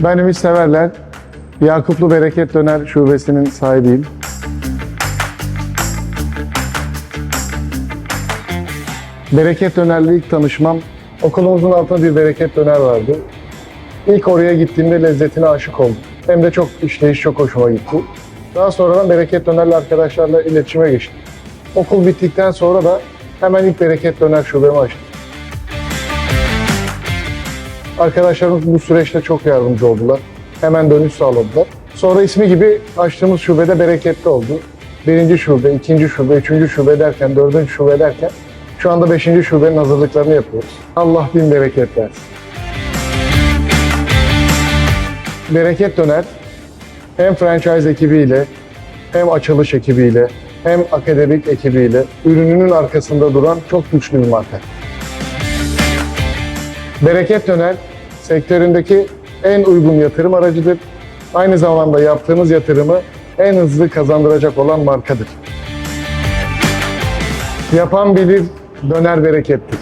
Ben Ümit Severler. Yakuplu Bereket Döner Şubesi'nin sahibiyim. Bereket Döner'le ilk tanışmam, okulumuzun altında bir Bereket Döner vardı. İlk oraya gittiğimde lezzetine aşık oldum. Hem de çok işleyiş çok hoşuma gitti. Daha sonradan Bereket Döner'le arkadaşlarla iletişime geçtim. Okul bittikten sonra da hemen ilk Bereket Döner şubemi açtım. Arkadaşlarımız bu süreçte çok yardımcı oldular. Hemen dönüş sağladılar. Sonra ismi gibi açtığımız şubede bereketli oldu. Birinci şube, ikinci şube, üçüncü şube derken, dördüncü şube derken şu anda beşinci şubenin hazırlıklarını yapıyoruz. Allah bin bereket versin. Bereket Döner hem franchise ekibiyle hem açılış ekibiyle hem akademik ekibiyle ürününün arkasında duran çok güçlü bir marka. Bereket Döner sektöründeki en uygun yatırım aracıdır. Aynı zamanda yaptığınız yatırımı en hızlı kazandıracak olan markadır. Yapan bilir, döner berekettir.